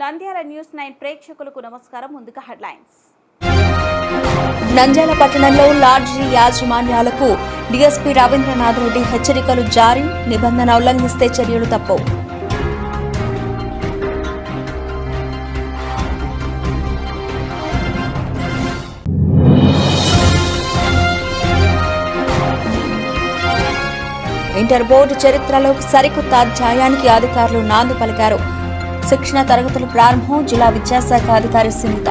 Nandyal news nine ప్రేక్షకులకు నమస్కారం. ముందుగా హెడ్లైన్స్. నంద్యాల పట్టణంలో లాడ్జీ యాజమాన్యాలకు డీఎస్పీ రవీంద్రనాథ్ రెడ్డి హెచ్చరికలు జారీ నిబంధన ఉల్లంఘిస్తే చర్యలు తప్పవు ఇంటర్ బోర్డు చరిత్రలో సరికొత్త అధ్యాయానికి అధికారులు నాంది పలికారు. శిక్షణ తరగతుల ప్రారంభం జిల్లా విద్యాశాఖ అధికారి సునీత.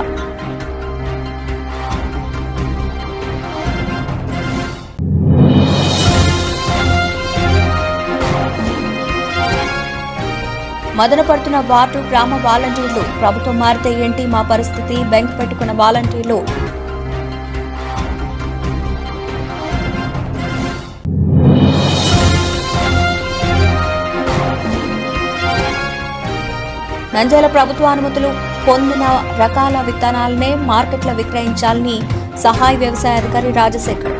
మదనపడుతున్న వార్డు గ్రామ వాలంటీర్లు ప్రభుత్వం మారితే ఏంటి మా పరిస్థితి? బెంక్ పెట్టుకున్న వాలంటీర్లు నంజాల ప్రభుత్వ అనుమతులు పొందిన రకాల విత్తనాలనే మార్కెట్లో విక్రయించాలని సహాయ వ్యవసాయ అధికారి రాజశేఖర్.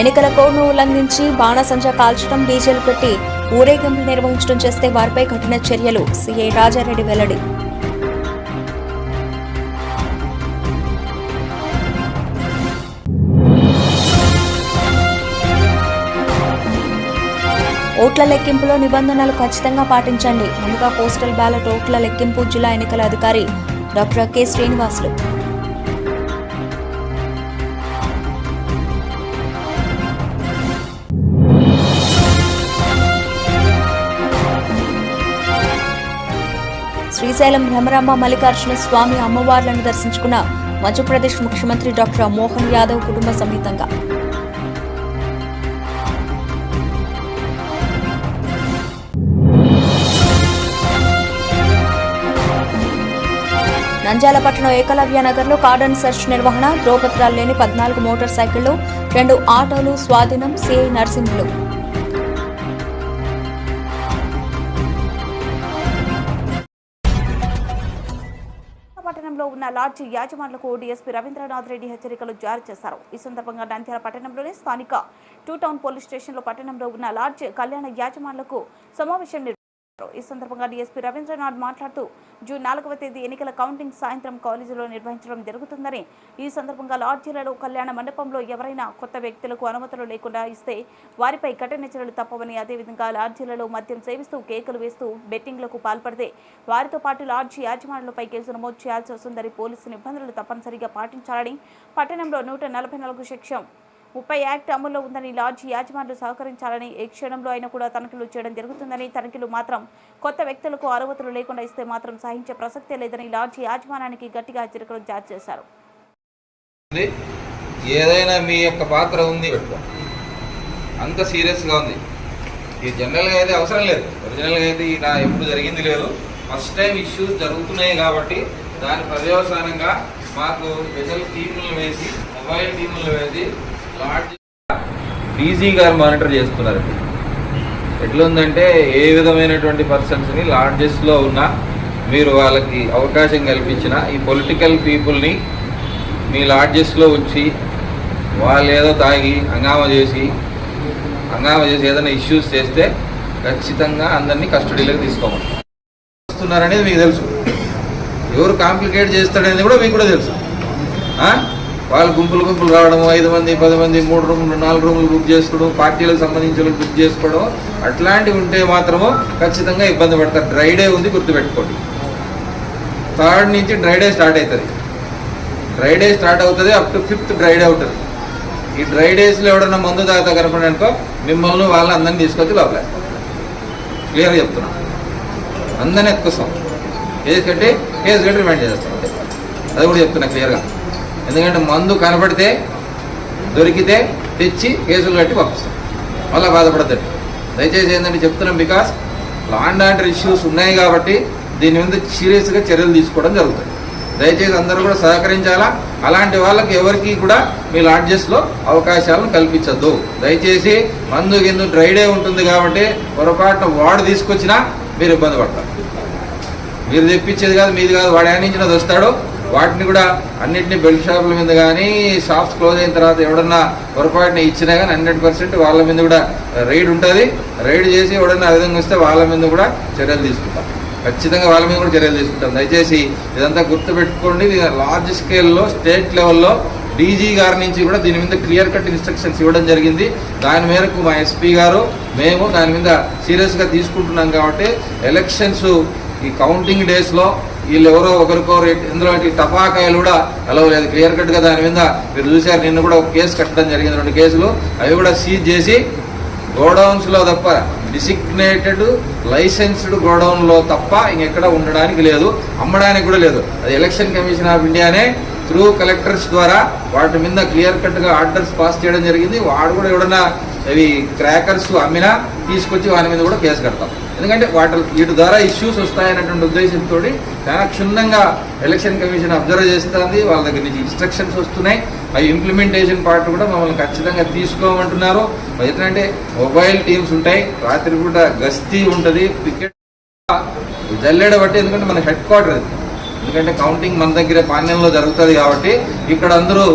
ఎన్నికల కోడ్ను ఉల్లంఘించి బాణసంచ కాల్చడం డీజేలు పెట్టి ఊరేగింపులు నిర్వహించడం చేస్తే వారిపై కఠిన చర్యలు సీఐ రాజారెడ్డి వెల్లడి. ఓట్ల లెక్కింపులో నిబంధనలు ఖచ్చితంగా పాటించండి. ముందుగా పోస్టల్ బ్యాలెట్ ఓట్ల లెక్కింపు జిల్లా ఎన్నికల అధికారి డాక్టర్ కె. శ్రీనివాసులు. శ్రీశైలం భ్రమరాంబ మల్లికార్జున స్వామి అమ్మవార్లను దర్శించుకున్న మధ్యప్రదేశ్ ముఖ్యమంత్రి డాక్టర్ మోహన్ యాదవ్ కుటుంబ సమేతంగా. నంద్యాల పట్టణం ఏకలవ్య నగర్లో కార్డన్ సెర్చ్ నిర్వహణ ధ్రువపత్రాలు లేని పద్నాలుగు మోటార్ సైకిళ్ళు రెండు ఆటోలు స్వాధీనం సిఐ నర్సింహులు. పట్టణంలో ఉన్న లాడ్జి యాజమానులకు డీఎస్పీ రవీంద్రనాథ్ రెడ్డి హెచ్చరికలు జారీ చేశారు. ఈ సందర్భంగా నంద్యాల పట్టణంలోని స్థానిక టూ టౌన్ పోలీస్ స్టేషన్లో పట్టణంలో ఉన్న లాడ్జ్ కళ్యాణ యాజమానులకు సమావేశం నిర్వహించారు ఈ సందర్భంగా డీఎస్పీ రవీంద్రనాథ్ మాట్లాడుతూ జూన్ నాలుగవ తేదీ ఎన్నికల కౌంటింగ్ సాయంత్రం కాలేజీలో నిర్వహించడం జరుగుతుందని. ఈ సందర్భంగా లాడ్జీలలో కళ్యాణ మండపంలో ఎవరైనా కొత్త వ్యక్తులకు అనుమతులు లేకుండా ఇస్తే వారిపై కఠిన చర్యలు తప్పవని అదేవిధంగా లాడ్జీలలో మద్యం సేవిస్తూ కేకులు వేస్తూ బెట్టింగ్లకు పాల్పడితే వారితో పాటు లాడ్జీ యాజమానులపై కేసు నమోదు చేయాల్సి వస్తుందని పోలీసు నిబంధనలు తప్పనిసరిగా పాటించాలని పట్టణంలో నూట నలభై నాలుగు సెక్షన్ ముప్పై యాక్ట్ అమల్లో ఉందని లాడ్జి యాజమానులు సహకరించాలని ఏ క్షణంలో అయినా కూడా తనిఖీలు చేయడం జరుగుతుందని తనిఖీలు మాత్రం కొత్త వ్యక్తులకు అనుమతులు లేకుండా ఇస్తే మాత్రం సహించే ప్రసక్తే లేదని లాడ్జి యాజమానానికి గట్టిగా హెచ్చరికలు జారీ చేశారు. ఏదైనా మీ యొక్క పాత్ర ఉంది. అంత సీరియస్గా ఉంది. ఇది జనరల్గా అయితే అవసరం లేదు. ఒరిజినల్గా అయితే నా ఎప్పుడు జరిగింది లేదు. ఫస్ట్ టైం ఇష్యూస్ జరుగుతున్నాయి కాబట్టి దాని పర్యవసానంగా మాకు స్పెషల్ టీములను వేసి మొబైల్ టీములను వేసి డీజీ గారు మానిటర్ చేస్తున్నారు. ఎట్లుందంటే ఏ విధమైనటువంటి పర్సన్స్ని లాడ్జెస్లో ఉన్న మీరు వాళ్ళకి అవకాశం కల్పించిన ఈ పొలిటికల్ పీపుల్ని మీ లాడ్జెస్లో ఉంచి వాళ్ళు ఏదో తాగి హంగామా చేసి హంగామా చేసి ఏదైనా ఇష్యూస్ చేస్తే ఖచ్చితంగా అందరినీ కస్టడీలోకి తీసుకోమని. వస్తున్నారనేది మీకు తెలుసు. ఎవరు కాంప్లికేట్ చేస్తాడనేది కూడా మీకు కూడా తెలుసు. వాళ్ళు గుంపులు గుంపులు రావడం ఐదు మంది పది మంది మూడు రూములు నాలుగు రూములు బుక్ చేసుకోవడం పార్టీలకు సంబంధించిన బుక్ చేసుకోవడం అట్లాంటివి ఉంటే మాత్రము ఖచ్చితంగా ఇబ్బంది పడతారు. డ్రై డే ఉంది గుర్తుపెట్టుకోండి. థర్డ్ నుంచి డ్రై డే స్టార్ట్ అవుతుంది. డ్రై డే స్టార్ట్ అవుతుంది up to fifth dry day అవుతుంది. ఈ డ్రై డేస్లో ఎవడన్నా మందు తాగుతా కనపడి అనుకో మిమ్మల్ని వాళ్ళని అందరిని తీసుకొచ్చి లోపలేస్తాం క్లియర్గా చెప్తున్నా. అందరిని ఎత్తుకొస్తాం. కేసు కట్టి కేసు కట్టి రిమైండ్ చేస్తాం. అది. కూడా చెప్తున్నా క్లియర్గా ఎందుకంటే మందు కనపడితే దొరికితే తెచ్చి కేసులు కట్టి పంపిస్తాం మళ్ళీ బాధపడతాడు దయచేసి ఏంటంటే చెప్తున్నాం బికాస్ లాండ్ ఆర్డర్ ఇష్యూస్ ఉన్నాయి కాబట్టి దీని మీద సీరియస్గా చర్యలు తీసుకోవడం జరుగుతుంది. దయచేసి అందరూ కూడా సహకరించాలా? అలాంటి వాళ్ళకి ఎవరికి కూడా మీ లాడ్జెస్లో అవకాశాలను కల్పించద్దు. దయచేసి మందు గిందు డ్రైడే ఉంటుంది కాబట్టి పొరపాటున వాడు తీసుకొచ్చినా మీరు ఇబ్బంది పడతారు. మీరు తెప్పించేది కాదు మీది కాదు వాడు నుంచి వస్తాడు వాటిని కూడా అన్నింటినీ బెల్ట్ షాపుల మీద కానీ షాప్స్ క్లోజ్ అయిన తర్వాత ఎవడన్నా పొరపాటున ఇచ్చినా కానీ హండ్రెడ్ పర్సెంట్ వాళ్ళ మీద కూడా రైడ్ ఉంటుంది. రైడ్ చేసి ఎవడన్నా ఆ విధంగా వస్తే వాళ్ళ మీద కూడా చర్యలు తీసుకుంటాం. ఖచ్చితంగా వాళ్ళ మీద కూడా చర్యలు తీసుకుంటాం. దయచేసి ఇదంతా గుర్తుపెట్టుకోండి. లార్జ్ స్కేల్లో స్టేట్ లెవెల్లో డీజీ గారి నుంచి కూడా దీని మీద క్లియర్ కట్ ఇన్స్ట్రక్షన్స్ ఇవ్వడం జరిగింది. దాని మేరకు మా ఎస్పీ గారు మేము దాని మీద సీరియస్గా తీసుకుంటున్నాం కాబట్టి ఎలక్షన్స్ ఈ కౌంటింగ్ డేస్లో వీళ్ళు ఎవరో ఒకరికో ఇందులో టపాకాయలు కూడా అలవలేదు క్లియర్ కట్గా దాని మీద మీరు చూశారు నిన్న కూడా ఒక కేసు కట్టడం జరిగింది. రెండు కేసులు. అవి కూడా సీజ్ చేసి గోడౌన్స్లో తప్ప డిసిగ్నేటెడ్ లైసెన్స్డ్ గోడౌన్లో తప్ప ఇంకెక్కడ ఉండడానికి లేదు. అమ్మడానికి కూడా లేదు. అది ఎలక్షన్ కమిషన్ ఆఫ్ ఇండియానే త్రూ కలెక్టర్స్ ద్వారా వాటి మీద క్లియర్ కట్గా ఆర్డర్స్ పాస్ చేయడం జరిగింది. వాడు కూడా ఎవడన్నా అవి క్రాకర్స్ అమ్మినా తీసుకొచ్చి వాని మీద కూడా కేసు కడతాం. ఎందుకంటే వాటి వీటి ద్వారా ఇష్యూస్ వస్తాయనేటువంటి ఉద్దేశంతో చాలా క్షుణ్ణంగా ఎలక్షన్ కమిషన్ అబ్జర్వ్ చేస్తుంది. వాళ్ళ దగ్గర నుంచి ఇన్స్ట్రక్షన్స్ వస్తున్నాయి. అవి ఇంప్లిమెంటేషన్ పార్ట్ కూడా మమ్మల్ని ఖచ్చితంగా తీసుకోమంటున్నారు. ఎందుకంటే మొబైల్ టీమ్స్ ఉంటాయి. రాత్రి పూట గస్తీ ఉంటుంది. పికెట్ జల్లెడ బట్టి ఎందుకంటే మన హెడ్ క్వార్టర్ ఎందుకంటే కౌంటింగ్ మన దగ్గర పాణ్యంలో జరుగుతుంది కాబట్టి ఇక్కడ అందరూ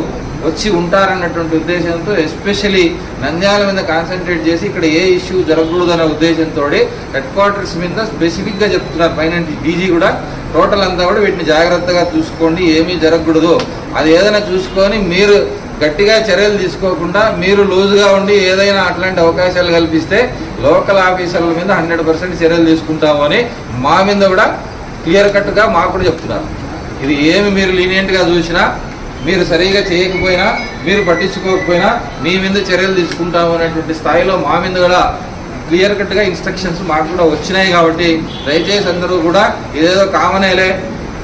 వచ్చి ఉంటారన్నటువంటి ఉద్దేశంతో ఎస్పెషలీ నంద్యాల మీద కాన్సన్ట్రేట్ చేసి ఇక్కడ ఏ ఇష్యూ జరగకూడదనే ఉద్దేశంతో హెడ్ క్వార్టర్స్ మీద స్పెసిఫిక్గా చెప్తున్నారు. పైన డీజీ కూడా టోటల్ అంతా కూడా వీటిని జాగ్రత్తగా చూసుకోండి ఏమీ జరగకూడదు. అది ఏదైనా చూసుకొని మీరు గట్టిగా చర్యలు తీసుకోకుండా మీరు లూజ్గా ఉండి ఏదైనా అట్లాంటి అవకాశాలు కల్పిస్తే లోకల్ ఆఫీసర్ల మీద హండ్రెడ్ పర్సెంట్ చర్యలు తీసుకుంటాము అని మా మీద కూడా క్లియర్ కట్గా మాకు కూడా చెప్తున్నారు. ఇది ఏమి మీరు లీనియంట్గా చూసినా మీరు సరిగా చేయకపోయినా మీరు పట్టించుకోకపోయినా మీ మీద చర్యలు తీసుకుంటాము అనేటువంటి స్థాయిలో మా మీద కూడా క్లియర్ కట్గా ఇన్స్ట్రక్షన్స్ మాకు కూడా వచ్చినాయి కాబట్టి దయచేసి అందరూ కూడా ఇదేదో కామనేలే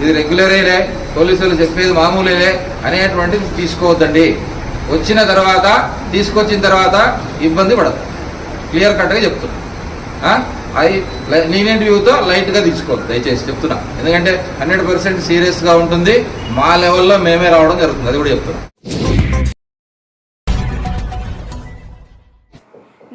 ఇది రెగ్యులరేలే పోలీసులు చెప్పేది మామూలేలే అనేటువంటిది తీసుకోవద్దండి. వచ్చిన తర్వాత తీసుకొచ్చిన తర్వాత ఇబ్బంది పడదు క్లియర్ కట్గా చెప్తున్నా. అది లీనియంట్ వ్యూతో లైట్గా తీసుకోవద్దు దయచేసి చెప్తున్నా. ఎందుకంటే హండ్రెడ్ పర్సెంట్ సీరియస్గా ఉంటుంది. మా లెవెల్లో మేమే రావడం జరుగుతుంది. అది కూడా చెప్తున్నా.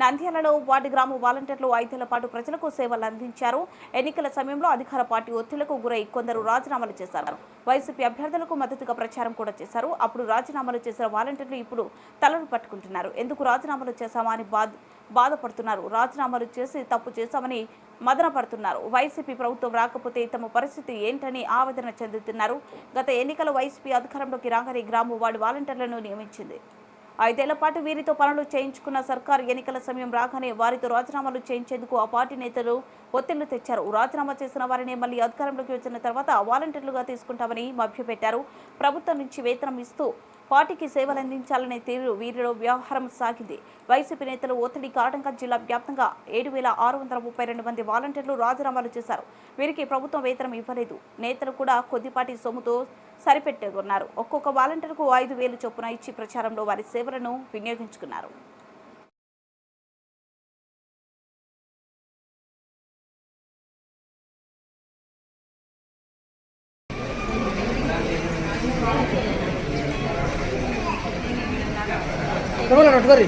నంద్యాలలో వార్డు గ్రామ వాలంటీర్లు ఐదేళ్ళ పాటు ప్రజలకు సేవలు అందించారు. ఎన్నికల సమయంలో అధికార పార్టీ ఒత్తిళ్ళకు గురై కొందరు రాజీనామాలు చేశారు. వైసీపీ అభ్యర్థులకు మద్దతుగా ప్రచారం కూడా చేశారు. అప్పుడు రాజీనామాలు చేసిన వాలంటీర్లు ఇప్పుడు తలలు పట్టుకుంటున్నారు. ఎందుకు రాజీనామాలు చేశామా అని బాధ బాధపడుతున్నారు. రాజీనామాలు చేసి తప్పు చేశామని మదనపడుతున్నారు. వైసీపీ ప్రభుత్వం రాకపోతే తమ పరిస్థితి ఏంటని ఆవేదన చెందుతున్నారు. గత ఎన్నికల వైసీపీ అధికారంలోకి రాగానే గ్రామ వార్డు వాలంటీర్లను నియమించింది. ఐదేళ్ళ పాటు వీరితో పనులు చేయించుకున్న సర్కార్ ఎన్నికల సమయం రాగానే వారితో రాజీనామాలు చేయించేందుకు ఆ పార్టీ నేతలు ఒత్తిళ్ళు తెచ్చారు. రాజీనామా చేసిన వారిని మళ్ళీ అధికారంలోకి వచ్చిన తర్వాత వాలంటీర్లుగా తీసుకుంటామని మభ్యపెట్టారు. ప్రభుత్వం నుంచి వేతనం ఇస్తూ పార్టీకి సేవలందించాలనే తీరు వీరిలో వ్యవహారం సాగింది. వైసీపీ నేతలు ఒత్తిడి కారణంగా జిల్లా వ్యాప్తంగా ఏడు వేల ఆరు వందల ముప్పై రెండు మంది వాలంటీర్లు రాజీనామాలు చేశారు. వీరికి ప్రభుత్వం వేతనం ఇవ్వలేదు. నేతలు కూడా కొద్దిపాటి సొమ్ముతో సరిపెట్టుకున్నారు ఒక్కొక్క వాలంటీర్కు ఐదు వేలు చొప్పున ఇచ్చి ప్రచారంలో వారి సేవలను వినియోగించుకున్నారు. ತಗೊಳ್ಳಿ ನೋಡ್ಕೊರಿ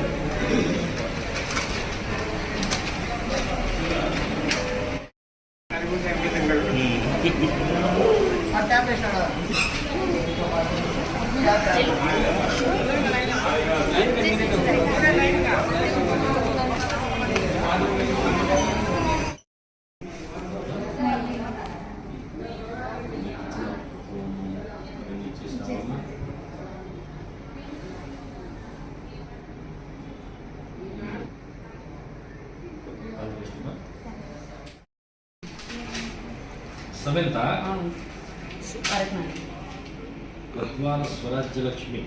సవిత గద్వాల స్వరాజ్యలక్ష్మి.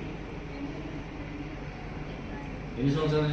ఎన్ని సంవత్సరాలు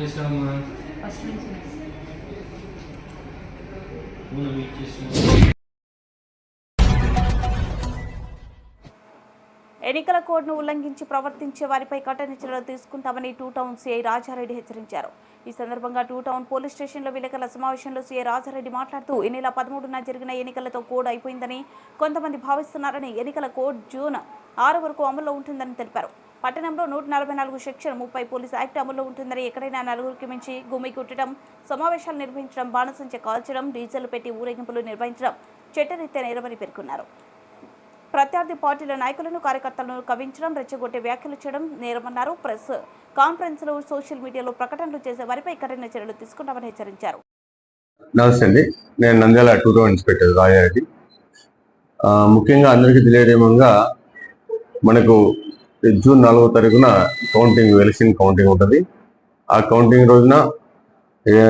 ఎన్నికల కోడ్ను ఉల్లంఘించి ప్రవర్తించే వారిపై కఠిన చర్యలు తీసుకుంటామని టూ టౌన్ సీఐ రాజారెడ్డి హెచ్చరించారు. ఈ సందర్భంగా టూ టౌన్ పోలీస్ స్టేషన్లో విలేకరుల సమావేశంలో సీఏ రాజారెడ్డి మాట్లాడుతూ ఈ నెల పదమూడున జరిగిన ఎన్నికలతో కోడ్ అయిపోయిందని కొంతమంది భావిస్తున్నారని ఎన్నికల కోడ్ జూన్ ఆరు వరకు అమల్లో ఉంటుందని తెలిపారు. పట్టణంలో నూట నలభై నాలుగు సెక్షన్ ముప్పై పోలీస్ యాక్ట్ అమల్లో ఉంటుందని ఎక్కడైనా నలుగురికి మించి గుమ్మి కుట్టడం సమావేశాలు నిర్వహించడం బాణసంచ కాల్చడం డీజిల్ పెట్టి ఊరేగింపులు నిర్వహించడం చట్టరీత్యా నేరమని పేర్కొన్నారు. ప్రత్యర్థి పార్టీల నాయకులను కార్యకర్తలను కవించడం రెచ్చగొట్టే వ్యాఖ్యలు చేయడం నేరమన్నారు. ప్రెస్ కాన్ఫరెన్స్లో సోషల్ మీడియాలో ప్రకటనలు చేసే వారిపై కఠిన చర్యలు తీసుకుంటామని హెచ్చరించారు. నమస్తే అండి. నేను నంద్యాల టూ ఇన్స్పెక్టర్ రాయారెడ్డి. ముఖ్యంగా అందరికీ తెలియదేమంగా మనకు జూన్ నాలుగో తారీఖున కౌంటింగ్ ఎలక్షన్ కౌంటింగ్ ఉంటుంది. ఆ కౌంటింగ్ రోజున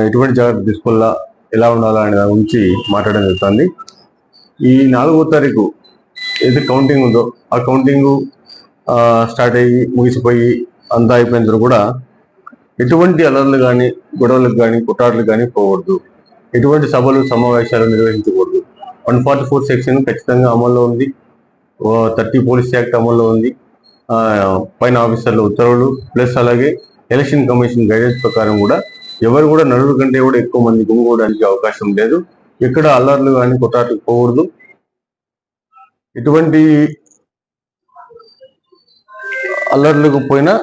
ఎటువంటి జాగ్రత్త తీసుకోవాలా ఎలా ఉండాలా అనే దాని గురించి మాట్లాడడం జరుగుతుంది. ఈ నాలుగో తారీఖు ఏదైతే కౌంటింగ్ ఉందో ఆ కౌంటింగ్ స్టార్ట్ అయ్యి ముగిసిపోయి అంతా అయిపోయిన తర్వాత కూడా ఎటువంటి అలర్లు కానీ గొడవలకు కానీ కుట్రాటలు కానీ పోకూడదు ఎటువంటి సభలు సమావేశాలు నిర్వహించకూడదు. వన్ ఫార్టీ ఫోర్ సెక్షన్ ఖచ్చితంగా అమల్లో ఉంది. థర్టీ పోలీస్ యాక్ట్ అమల్లో ఉంది. ఆ, పైన ఆఫీసర్ల ఉత్తర్వులు ప్లస్ అలాగే ఎలక్షన్ కమిషన్ గైడెన్స్ ప్రకారం కూడా ఎవరు కూడా నలుగురు కంటే కూడా ఎక్కువ మంది గుమ్ముకోవడానికి అవకాశం లేదు. ఎక్కడ అల్లర్లు కానీ కొట్టాటకు పోకూడదు ఎటువంటి అల్లర్లకు పోయినా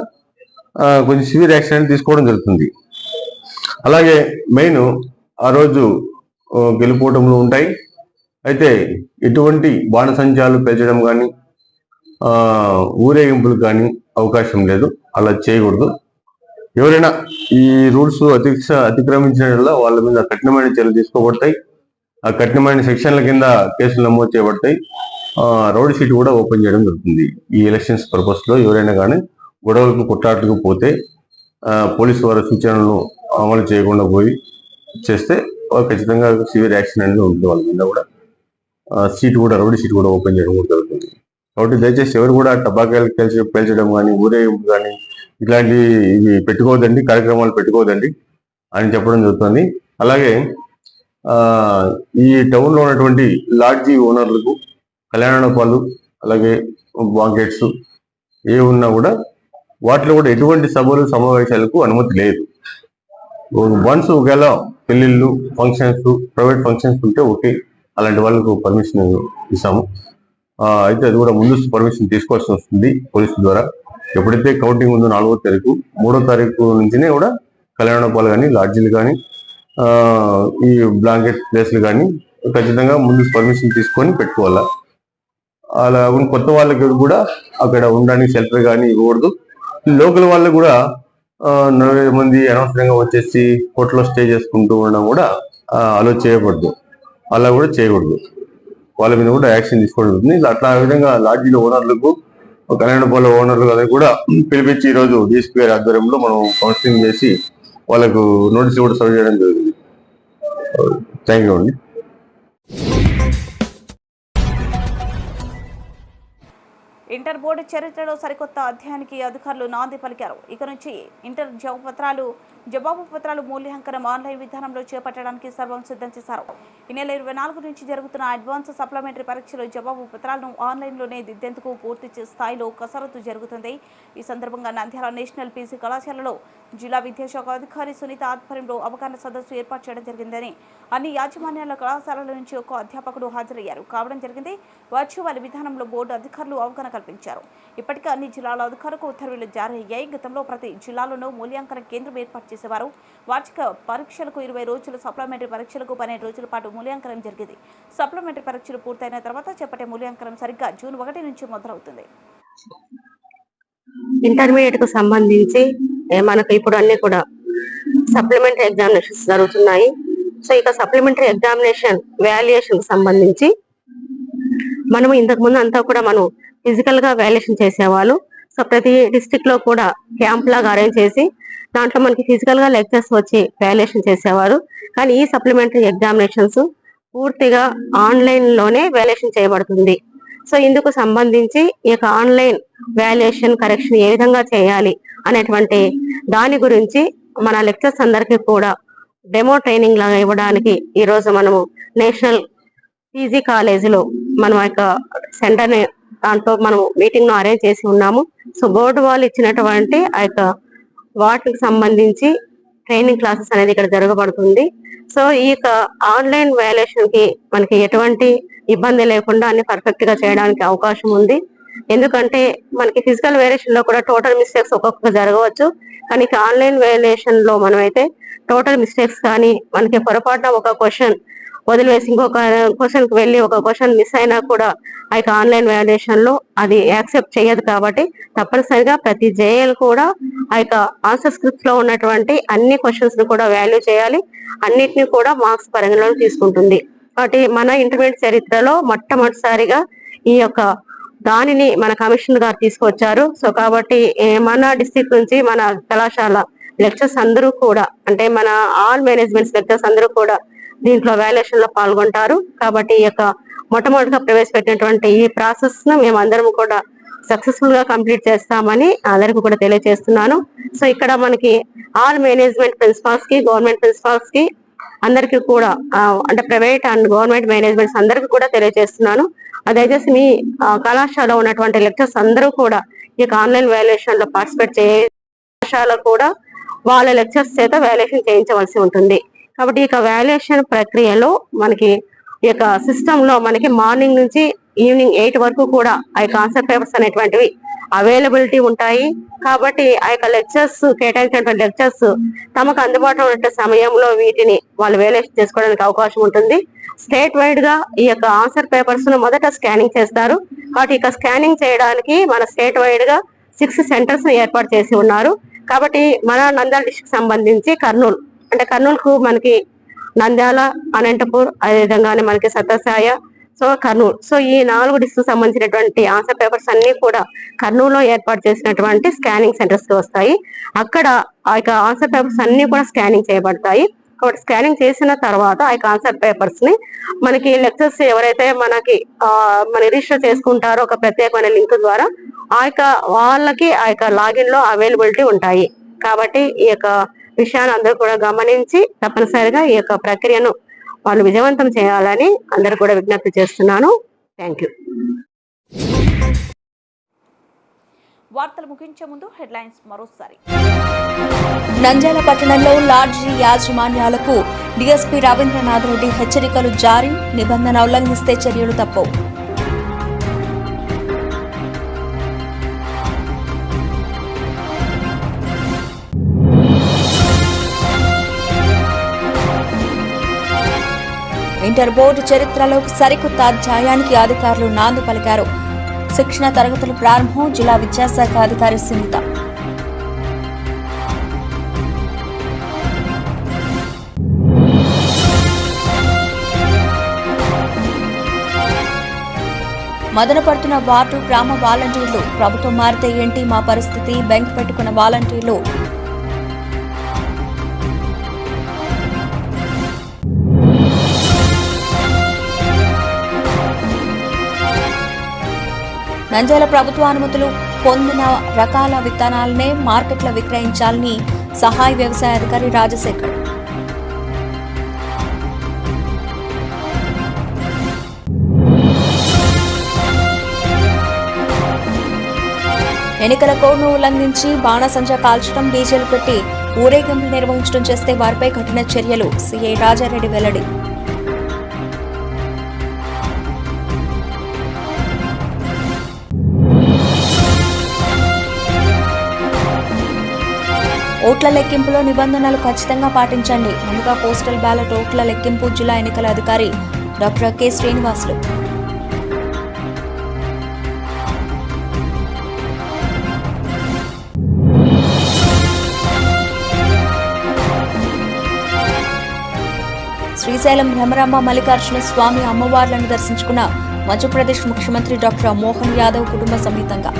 కొంచెం సివియర్ యాక్షన్ తీసుకోవడం జరుగుతుంది. అలాగే మెయిన్ ఆ రోజు ఆ, ఉంటాయి. అయితే ఎటువంటి బాణసంచాలు పెంచడం కానీ ఊరేగింపులు కానీ అవకాశం లేదు. అలా చేయకూడదు. ఎవరైనా ఈ రూల్స్ అతిక్ష అతిక్రమించిన వాళ్ళ మీద కఠినమైన చర్యలు తీసుకోబడతాయి. ఆ కఠినమైన సెక్షన్ల కింద కేసులు నమోదు చేయబడతాయి. రౌడీ షీట్ కూడా ఓపెన్ చేయడం జరుగుతుంది. ఈ ఎలక్షన్స్ పర్పస్లో ఎవరైనా కానీ గొడవలకు కొట్టాటకు పోతే పోలీసు వారి సూచనలను అమలు చేయకుండా పోయి చేస్తే ఖచ్చితంగా సివియర్ యాక్షన్ అనేది ఉంటుంది వాళ్ళ మీద కూడా. సీట్ కూడా రౌడీ సీట్ కూడా ఓపెన్ చేయడం కూడా జరుగుతుంది. కాబట్టి దయచేసి ఎవరు కూడా టబాకాయలు కలిసి పేల్చడం కానీ ఊరేగింపు కానీ ఇట్లాంటి ఇవి పెట్టుకోవద్దండి కార్యక్రమాలు పెట్టుకోవద్దండి అని చెప్పడం జరుగుతుంది. అలాగే ఈ టౌన్లో ఉన్నటువంటి లాడ్జీ ఓనర్లకు కళ్యాణపాలు అలాగే బాంకెట్స్ ఏ ఉన్నా కూడా వాటిలో కూడా ఎటువంటి సభలు సమావేశాలకు అనుమతి లేదు. వన్స్ ఒకవేళ పెళ్ళిళ్ళు ఫంక్షన్స్ ప్రైవేట్ ఫంక్షన్స్ ఉంటే ఓకే అలాంటి వాళ్ళకు పర్మిషన్ ఇస్తాము. అయితే అది కూడా ముందు పర్మిషన్ తీసుకోవాల్సి వస్తుంది పోలీసుల ద్వారా. ఎప్పుడైతే కౌంటింగ్ ఉందో నాలుగో తారీఖు మూడో తారీఖు నుంచినే కూడా కళ్యాణపాలు కానీ లాడ్జీలు కానీ ఈ బ్లాంకెట్ ప్లేస్లు కానీ ఖచ్చితంగా ముందు పర్మిషన్ తీసుకొని పెట్టుకోవాలా. అలా ఉన్న కొత్త వాళ్ళకి కూడా అక్కడ ఉండడానికి షెల్టర్ కానీ ఇవ్వకూడదు. లోకల్ వాళ్ళు కూడా నలభై మంది అనవసరంగా వచ్చేసి హోటల్లో స్టే చేసుకుంటూ ఉండడం కూడా అలో చేయకూడదు. అలా కూడా చేయకూడదు. వాళ్ళ మీద కూడా యాక్షన్ తీసుకోవడం అట్లా ఆ విధంగా లాడ్జీల ఓనర్లకు కళ్యాణపాల ఓనర్లు అది కూడా పిలిపించి ఈరోజు రోజు గారి ఆధ్వర్యంలో మనం కౌన్సిలింగ్ చేసి వాళ్ళకు నోటీసులు కూడా సర్వ్ చేయడం జరిగింది థ్యాంక్ యూ అండి. ఇంటర్ బోర్డు చరిత్రలో సరికొత్త అధ్యాయానికి అధికారులు నాంది పలికారు. ఇక నుంచి ఇంటర్ జవాబు పత్రాలు జవాబు పత్రాలు మూల్యాంకనం ఆన్లైన్ విధానంలో చేపట్టడానికి సర్వం సిద్ధం చేశారు. ఈ నెల ఇరవై నాలుగు నుంచి జరుగుతున్న అడ్వాన్స్ సప్లిమెంటరీ పరీక్షలు జవాబు పత్రాలను ఆన్లైన్లోనే దిద్దేందుకు పూర్తి చే- స్థాయిలో కసరత్తు జరుగుతుంది. ఈ సందర్భంగా నంద్యాల నేషనల్ పీసీ కళాశాలలో జిల్లా విద్యాశాఖ అధికారి సునీత ఆధ్వర్యంలో అవగాహన సదస్సు ఏర్పాటు చేయడం జరిగిందని అన్ని యాజమాన్యాల కళాశాలల నుంచి ఒక అధ్యాపకుడు హాజరయ్యారు. కావడం జరిగింది. వర్చువల్ విధానంలో బోర్డు అధికారులు అవగాహన కల్పించారు ఇప్పటికే అన్ని జిల్లాల అధికారులకు ఉత్తర్వులు జారీ అయ్యాయి. గతంలో ప్రతి జిల్లాలోనూ మూల్యాంకన కేంద్రం ఏర్పాటు చేసేవారు. వార్షిక పరీక్షలకు ఇరవై రోజులు సప్లిమెంటరీ పరీక్షలకు పన్నెండు రోజుల పాటు మూల్యాంకనం జరిగింది. సప్లిమెంటరీ పరీక్షలు పూర్తయిన తర్వాత చేపట్టే మూల్యాంకనం సరిగ్గా జూన్ ఒకటి నుంచి మొదలవుతుంది. ఇంటర్మీడియట్కు సంబంధించి మనకు ఇప్పుడు అన్ని కూడా సప్లిమెంటరీ ఎగ్జామినేషన్స్ జరుగుతున్నాయి. సో ఇక సప్లిమెంటరీ ఎగ్జామినేషన్ వాల్యుయేషన్ సంబంధించి మనము ఇంతకు ముందు అంతా కూడా మనం ఫిజికల్గా వ్యాలేషన్ చేసేవాళ్ళు. సో ప్రతి డిస్ట్రిక్ట్లో కూడా క్యాంప్ లాగా అరేంజ్ చేసి దాంట్లో మనకి ఫిజికల్గా లెక్చర్స్ వచ్చి వ్యాలేషన్ చేసేవారు. కానీ ఈ సప్లిమెంటరీ ఎగ్జామినేషన్స్ పూర్తిగా ఆన్లైన్లోనే వ్యాలేషన్ చేయబడుతుంది. సో ఇందుకు సంబంధించి ఈ యొక్క ఆన్లైన్ వాల్యుయేషన్ కరెక్షన్ ఏ విధంగా చేయాలి అనేటువంటి దాని గురించి మన లెక్చర్స్ అందరికీ కూడా డెమో ట్రైనింగ్ లాగా ఇవ్వడానికి ఈరోజు మనము నేషనల్ పీజీ కాలేజీలో మనం యొక్క సెంటర్ దాంట్లో మనం మీటింగ్ను అరేంజ్ చేసి ఉన్నాము. సో బోర్డు వాళ్ళు ఇచ్చినటువంటి ఆ యొక్క వాటికి సంబంధించి ట్రైనింగ్ క్లాసెస్ అనేది ఇక్కడ జరగబడుతుంది. సో ఈ యొక్క ఆన్లైన్ వాల్యుయేషన్కి మనకి ఎటువంటి ఇబ్బంది లేకుండా అన్ని పర్ఫెక్ట్గా చేయడానికి అవకాశం ఉంది. ఎందుకంటే మనకి ఫిజికల్ వేరియేషన్లో కూడా టోటల్ మిస్టేక్స్ ఒక్కొక్క జరగవచ్చు. కానీ ఆన్లైన్ వేరియేషన్లో మనం అయితే టోటల్ మిస్టేక్స్ కానీ మనకి పొరపాటున ఒక క్వశ్చన్ వదిలివేసి ఇంకొక క్వశ్చన్కి వెళ్ళి ఒక క్వశ్చన్ మిస్ అయినా కూడా ఆ యొక్క ఆన్లైన్ వ్యాల్యుయేషన్లో అది యాక్సెప్ట్ చేయదు కాబట్టి తప్పనిసరిగా ప్రతి జేఎల్ కూడా ఆ యొక్క ఆన్సర్ స్క్రిప్ట్లో ఉన్నటువంటి అన్ని క్వశ్చన్స్ని కూడా వాల్యూ చేయాలి. అన్నిటిని కూడా మార్క్స్ పరిగణలో తీసుకుంటుంది. కాబట్టి మన ఇంటర్మీడియట్ చరిత్రలో మొట్టమొదటిసారిగా ఈ యొక్క దానిని మన కమిషనర్ గారు తీసుకొచ్చారు. సో కాబట్టి మన డిస్టిక్ నుంచి మన కళాశాల లెక్చర్స్ అందరూ కూడా అంటే మన ఆల్ మేనేజ్మెంట్స్ లెక్చర్స్ అందరూ కూడా దీంట్లో వాల్యుయేషన్లో పాల్గొంటారు. కాబట్టి ఈ యొక్క మొట్టమొదటిగా ప్రవేశపెట్టినటువంటి ఈ ప్రాసెస్ను మేము అందరం కూడా సక్సెస్ఫుల్గా కంప్లీట్ చేస్తామని అందరికీ కూడా తెలియజేస్తున్నాను సో ఇక్కడ మనకి ఆల్ మేనేజ్మెంట్ ప్రిన్సిపాల్స్కి గవర్నమెంట్ ప్రిన్సిపాల్స్కి అందరికీ కూడా అంటే ప్రైవేట్ అండ్ గవర్నమెంట్ మేనేజ్మెంట్స్ అందరికీ కూడా తెలియజేస్తున్నాను దయచేసి మీ కళాశాల ఉన్నటువంటి లెక్చర్స్ అందరూ కూడా ఈ యొక్క ఆన్లైన్ వాల్యుయేషన్లో పార్టిసిపేట్ చేయ కళాశాల కూడా వాళ్ళ లెక్చర్స్ చేత వాల్యుయేషన్ చేయించవలసి ఉంటుంది. కాబట్టి ఈ యొక్క వాల్యుయేషన్ ప్రక్రియలో మనకి ఈ యొక్క సిస్టంలో మనకి మార్నింగ్ నుంచి ఈవినింగ్ ఎయిట్ వరకు కూడా ఆ యొక్క ఆన్సర్ పేపర్స్ అనేటువంటివి అవైలబిలిటీ ఉంటాయి. కాబట్టి ఆ యొక్క లెక్చర్స్ కేటాయించినటువంటి లెక్చర్స్ తమకు అందుబాటులో ఉన్న సమయంలో వీటిని వాళ్ళు వేలేషన్ చేసుకోవడానికి అవకాశం ఉంటుంది. స్టేట్ వైడ్గా ఈ యొక్క ఆన్సర్ పేపర్స్ను మొదట స్కానింగ్ చేస్తారు. కాబట్టి ఇక స్కానింగ్ చేయడానికి మన స్టేట్ వైడ్గా సిక్స్ సెంటర్స్ను ఏర్పాటు చేసి ఉన్నారు. కాబట్టి మన నంద్యాల డిస్టిక్ సంబంధించి కర్నూలు అంటే కర్నూలుకు మనకి నంద్యాల అనంతపూర్ అదేవిధంగానే మనకి సత్యసాయ సో కర్నూలు. సో ఈ నాలుగు డిస్ట్రిక్ట్ సంబంధించినటువంటి ఆన్సర్ పేపర్స్ అన్ని కూడా కర్నూలులో ఏర్పాటు చేసినటువంటి స్కానింగ్ సెంటర్స్కి వస్తాయి. అక్కడ ఆ యొక్క ఆన్సర్ పేపర్స్ అన్ని కూడా స్కానింగ్ చేయబడతాయి. కాబట్టి స్కానింగ్ చేసిన తర్వాత ఆ యొక్క ఆన్సర్ పేపర్స్ని మనకి లెక్చర్స్ ఎవరైతే మనకి మన రిజిస్టర్ చేసుకుంటారో ఒక ప్రత్యేకమైన లింక్ ద్వారా ఆ యొక్క వాళ్ళకి ఆ యొక్క లాగిన్లో అవైలబిలిటీ ఉంటాయి. కాబట్టి ఈ యొక్క విషయాన్ని అందరూ కూడా గమనించి తప్పనిసరిగా ఈ యొక్క ప్రక్రియను వాళ్ళు విజయవంతం చేయాలని అందరూ కూడా విజ్ఞప్తి చేస్తున్నాను. థ్యాంక్ యూ వార్తలు ముగించే ముందు హెడ్లైన్స్ మరోసారి. నంద్యాల పట్టణంలో లాడ్జీ యాజమాన్యాలకు డిఎస్పీ రవీంద్రనాథ్ రెడ్డి హెచ్చరికలు జారీ నిబంధన ఉల్లంఘిస్తే చర్యలు తప్పవు. ఇంటర్ బోర్డు చరిత్రలో సరికొత్త అధ్యాయానికి అధికారులు నాంది పలికారు. శిక్షణ తరగతుల ప్రారంభం జిల్లా విద్యాశాఖ అధికారి సునీత. మదనపడుతున్న వార్డు గ్రామ వాలంటీర్లు ప్రభుత్వం మారితే ఏంటి మా పరిస్థితి? బెంక్ పెట్టుకున్న వాలంటీర్లు నంజాల ప్రభుత్వ అనుమతులు పొందిన రకాల విత్తనాలనే మార్కెట్లో విక్రయించాలని సహాయ వ్యవసాయ అధికారి రాజశేఖర్. ఎన్నికల కోడ్ను ఉల్లంఘించి బాణసంచా కాల్చడం డీజేలు పెట్టి ఊరేగింపులు నిర్వహించడం చేస్తే వారిపై కఠిన చర్యలు సీఐ రాజారెడ్డి వెల్లడి. ఓట్ల లెక్కింపులో నిబంధనలు ఖచ్చితంగా పాటించండి. ముందుగా పోస్టల్ బ్యాలెట్ ఓట్ల లెక్కింపు జిల్లా ఎన్నికల అధికారి డాక్టర్ కె. శ్రీనివాసులు. శ్రీశైలం భ్రమరాంబ మల్లికార్జున స్వామి అమ్మవార్లను దర్శించుకున్న మధ్యప్రదేశ్ ముఖ్యమంత్రి డాక్టర్ మోహన్ యాదవ్ కుటుంబ సమేతంగా.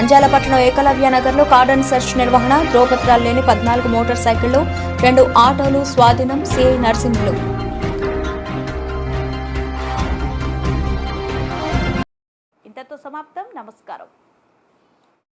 నంద్యాల ఏకలవ్య నగర్లో కార్డన్ సెర్చ్ నిర్వహణ ధ్రువపత్రాలు లేని పద్నాలుగు మోటార్ సైకిళ్ళు రెండు ఆటోలు స్వాధీనం సిఐ నర్సింహులు.